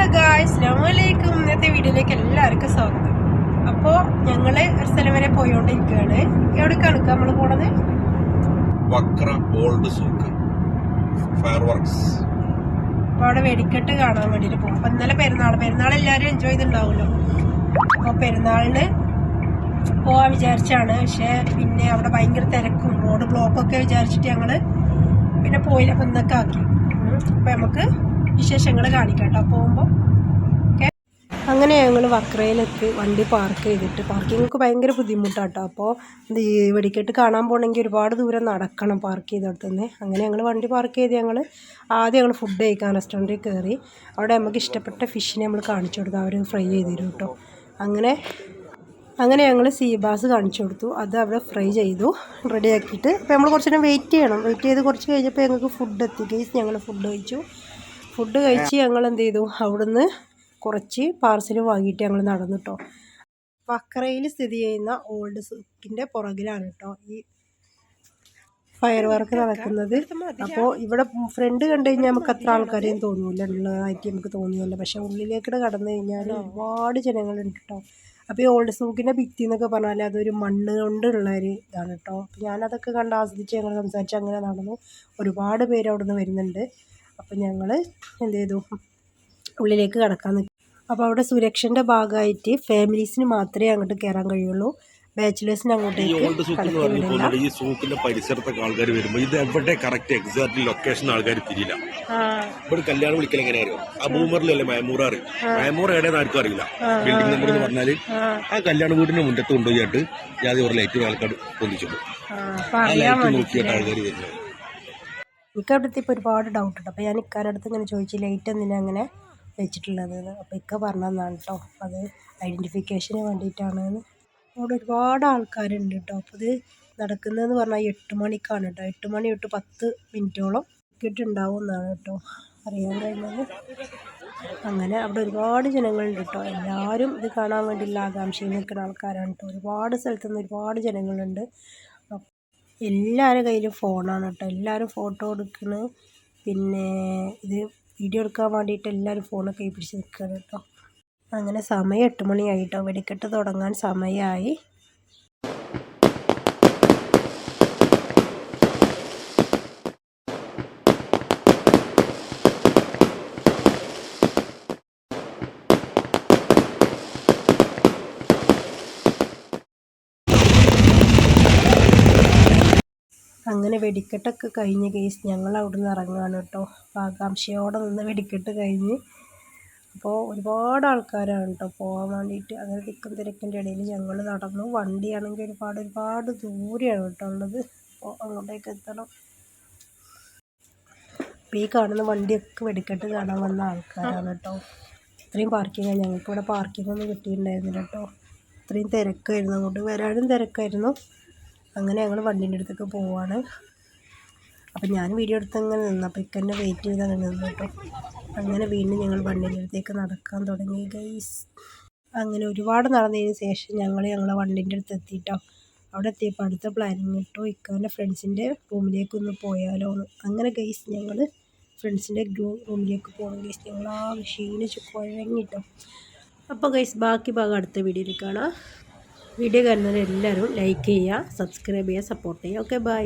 Hello ഗായ് അസ്ലാമലൈക്കും ഇന്നത്തെ വീഡിയോയിലേക്ക് എല്ലാവർക്കും സ്വാഗതം. അപ്പോൾ ഞങ്ങൾ ഒരു സ്ഥലം വരെ പോയോണ്ടിരിക്കുകയാണ് എവിടേക്കാണ് നമ്മൾ പോണത്? Wakra old souk fireworks അപ്പോൾ അവിടെ വെടിക്കെട്ട് കാണാൻ വേണ്ടിയിട്ട് പോകും അപ്പൊ ഇന്നലെ പെരുന്നാൾ പെരുന്നാൾ എല്ലാവരും എൻജോയ് ചെയ്തിട്ടുണ്ടാവുമല്ലോ. അപ്പോൾ പെരുന്നാളിന് പോകാൻ വിചാരിച്ചാണ്. പക്ഷേ പിന്നെ അവിടെ ഭയങ്കര തിരക്കും. റോഡ് ബ്ലോക്കൊക്കെ വിചാരിച്ചിട്ട് ഞങ്ങൾ പിന്നെ പോയില്ല. അപ്പം ഇന്നൊക്കെ ആക്കി. അപ്പൊ നമുക്ക് വിശേഷങ്ങൾ കാണിക്കട്ടോ. കേട്ടോ പോകുമ്പോൾ അങ്ങനെ ഞങ്ങൾ വക്രയിലെത്തി. വണ്ടി പാർക്ക് ചെയ്തിട്ട്. പാർക്കിങ്ങൊക്കെ ഭയങ്കര ബുദ്ധിമുട്ടാട്ടോ. അപ്പോൾ ഈ വെടിക്കെട്ട് കാണാൻ പോകണമെങ്കിൽ ഒരുപാട് ദൂരം നടക്കണം പാർക്ക് ചെയ്തെടുത്ത് തന്നെ അങ്ങനെ ഞങ്ങൾ വണ്ടി പാർക്ക് ചെയ്ത് ഞങ്ങൾ ആദ്യം ഞങ്ങൾ ഫുഡ് കഴിക്കാൻ റെസ്റ്റോറന്റിൽ കയറി അവിടെ നമുക്ക് ഇഷ്ടപ്പെട്ട ഫിഷിനെ നമ്മൾ കാണിച്ചു കൊടുത്തു അവർ ഫ്രൈ ചെയ്ത് തരും കേട്ടോ അങ്ങനെ അങ്ങനെ ഞങ്ങൾ സീബാസ് കാണിച്ചു കൊടുത്തു. അത് അവിടെ ഫ്രൈ ചെയ്തു. റെഡിയാക്കിയിട്ട് അപ്പോൾ നമ്മൾ കുറച്ച് നേരം വെയിറ്റ് ചെയ്യണം. വെയിറ്റ് ചെയ്ത് കുറച്ച് കഴിഞ്ഞപ്പോൾ ഞങ്ങൾക്ക് ഫുഡ് എത്തി. കേസ് ഞങ്ങൾ ഫുഡ് കഴിച്ചു. ഫുഡ് കഴിച്ച് ഞങ്ങൾ എന്ത് ചെയ്തു? അവിടുന്ന് കുറച്ച് പാർസൽ വാങ്ങിയിട്ട് ഞങ്ങൾ നടന്നു കേട്ടോ വക്രയിൽ സ്ഥിതി ചെയ്യുന്ന ഓൾഡ് സൂക്കിന്റെ പുറകിലാണ് കേട്ടോ ഈ ഫയർ വർക്ക് നടക്കുന്നത്. അപ്പോൾ ഇവിടെ ഫ്രണ്ട് കണ്ടു കഴിഞ്ഞാൽ നമുക്ക് അത്ര ആൾക്കാരെയും തോന്നൂല. ഉള്ളതായിട്ട് നമുക്ക് തോന്നിയല്ല. പക്ഷെ ഉള്ളിലേക്കിടെ കടന്നു കഴിഞ്ഞാൽ ഒരുപാട് ജനങ്ങളുണ്ട് കേട്ടോ അപ്പോൾ ഈ ഓൾഡ് സൂക്കിന്റെ ഭിത്തി എന്നൊക്കെ പറഞ്ഞാൽ അതൊരു മണ്ണ് കൊണ്ടുള്ള ഒരു ഇതാണ് കേട്ടോ അപ്പോൾ ഞാനതൊക്കെ കണ്ട് ആസ്വദിച്ച് ഞങ്ങൾ സംസാരിച്ച് അങ്ങനെ നടന്നു. ഒരുപാട് പേര് അവിടെ നിന്ന് വരുന്നുണ്ട്. അപ്പോൾ ഞങ്ങൾ എന്ത് ചെയ്തു? ഉള്ളിലേക്ക് കടക്കാൻ നിൽക്കും അപ്പോൾ അവിടെ സുരക്ഷന്റെ ഭാഗമായിട്ട് ഫാമിലീസിന് മാത്രമേ അങ്ങോട്ട് കയറാൻ കഴിയുള്ളൂ. ബാച്ചിലേഴ്സിന് അങ്ങോട്ട് അങ്ങോട്ടേക്ക് ഈ സൂക്കിന്റെ പരിസരത്തൊക്കെ ആൾക്കാർ വരുമ്പോൾ ഇത് എവിടെ കറക്റ്റ് എക്സാക്ട് ലൊക്കേഷൻ ആൾക്കാർ തിരിയില്ല ഇവിടെ കല്യാണം വിളിക്കൽ എങ്ങനെ അറിയോ ആ ബൂമറിലല്ലേ മയമൂർ അറിയും മയമൂർ എവിടെയെന്ന് ആർക്കും അറിയില്ല. ബിൽഡിംഗ് നമ്പർ എന്ന് പറഞ്ഞാൽ ആ. കല്യാണ വീടിന്റെ മുന്നത്ത് കൊണ്ടുപോയിട്ട് ഞാൻ ഒരു ലൈറ്റ് ആൾക്കാർ പൊന്തിച്ചിട്ടു ആ ലൈറ്റ് നോക്കിയിട്ട് ആൾക്കാർ വരുന്നത്. എനിക്ക് അവിടുത്തെ ഇപ്പോൾ ഒരുപാട് ഡൗട്ട് ഉണ്ട്. അപ്പോൾ ഞാൻ ഇക്കാരുടെ അടുത്ത് ഇങ്ങനെ ചോദിച്ചു ലൈറ്റ് എന്തിനാ അങ്ങനെ വെച്ചിട്ടുള്ളത് അപ്പോൾ ഇക്ക പറഞ്ഞതാണ് കേട്ടോ അത് ഐഡന്റിഫിക്കേഷന് വേണ്ടിയിട്ടാണ് അവിടെ ഒരുപാട് ആൾക്കാരുണ്ട് കേട്ടോ അപ്പോൾ ഇത് നടക്കുന്നതെന്ന് പറഞ്ഞാൽ എട്ട് മണിക്കാണ് കേട്ടോ എട്ട് മണി തൊട്ട് പത്ത് മിനിറ്റോളം ഉണ്ടാവും എന്നാണ് കേട്ടോ അറിയാൻ കഴിഞ്ഞത്. അങ്ങനെ അവിടെ ഒരുപാട് ജനങ്ങളുണ്ട് കേട്ടോ എല്ലാവരും ഇത് കാണാൻ വേണ്ടിയുള്ള ആകാംക്ഷയിൽ നിൽക്കുന്ന ആൾക്കാരാണ് കേട്ടോ ഒരുപാട് സ്ഥലത്തുനിന്ന് ഒരുപാട് ജനങ്ങളുണ്ട്. എല്ലാവരുടെ കയ്യിലും ഫോണാണ് കേട്ടോ. എല്ലാവരും ഫോട്ടോ എടുക്കുന്നു പിന്നെ ഇത് വീഡിയോ എടുക്കാൻ വേണ്ടിയിട്ട് എല്ലാവരും ഫോണൊക്കെ പിടിച്ച് നിൽക്കുകയാണ് കേട്ടോ. അങ്ങനെ സമയം എട്ട് മണിയായി കേട്ടോ. വെടിക്കെട്ട് തുടങ്ങാൻ സമയമായി. അങ്ങനെ വെടിക്കെട്ടൊക്കെ കഴിഞ്ഞ് കേസ് ഞങ്ങൾ അവിടെ നിന്ന് ഇറങ്ങുകയാണ് കേട്ടോ. അപ്പോൾ ആകാംക്ഷയോടെ നിന്ന് വെടിക്കെട്ട് കഴിഞ്ഞ് അപ്പോൾ ഒരുപാട് ആൾക്കാരാണ് കേട്ടോ പോകാൻ വേണ്ടിയിട്ട്. അങ്ങനെ തിക്കും തിരക്കിന്റെ ഇടയിൽ ഞങ്ങൾ നടന്നു. വണ്ടിയാണെങ്കിൽ ഒരുപാട് ഒരുപാട് ദൂരെയാണ് കേട്ടോ ഉള്ളത്. അപ്പോൾ അങ്ങോട്ടേക്ക് എത്തണം. അപ്പോൾ ഈ കാണുന്ന വണ്ടിയൊക്കെ വെടിക്കെട്ട് കാണാൻ വന്ന ആൾക്കാരാണ് കേട്ടോ. ഇത്രയും പാർക്കിങ്ങാണ് ഞങ്ങൾക്ക് ഇവിടെ പാർക്കിംഗ് ഒന്നും കിട്ടിയിട്ടുണ്ടായിരുന്നില്ല കേട്ടോ. ഇത്രയും തിരക്കായിരുന്നു. അങ്ങോട്ട് വരാനും തിരക്കായിരുന്നു. അങ്ങനെ ഞങ്ങൾ വണ്ടീന്റെ അടുത്തേക്ക് പോവാണ്. അപ്പം ഞാൻ വീഡിയോ എടുത്ത് അങ്ങനെ നിന്ന്. അപ്പോൾ ഇക്കന്നെ വെയിറ്റ് ചെയ്ത് അങ്ങനെ കേട്ടോ. അങ്ങനെ വീണ്ടും ഞങ്ങൾ വണ്ടീന്റെ അടുത്തേക്ക് നടക്കാൻ തുടങ്ങി ഗൈസ് അങ്ങനെ ഒരുപാട് നടന്നതിന് ശേഷം ഞങ്ങൾ ഞങ്ങളെ വണ്ടീന്റെ അടുത്ത് എത്തിയിട്ടോ അവിടെ എത്തിയപ്പോൾ അടുത്ത പ്ലാനിങ് ഇട്ടു ഇക്കാന്റെ ഫ്രണ്ട്സിന്റെ റൂമിലേക്ക് ഒന്ന് പോയാലോ എന്ന് അങ്ങനെ ഗൈസ് ഞങ്ങൾ ഫ്രണ്ട്സിന്റെ റൂമിലേക്ക് പോകണം ഗൈസ് ഞങ്ങൾ ആ ക്ഷീണിച്ച് കുഴങ്ങിട്ടോ. അപ്പോൾ ഗൈസ് ബാക്കി ഭാഗം അടുത്ത വീഡിയോയിൽ കാണാം. വീഡിയോ കാണുന്നവരെല്ലാവരും ലൈക്ക് ചെയ്യുക സബ്സ്ക്രൈബ് ചെയ്യുക സപ്പോർട്ട് ചെയ്യുക. Okay bye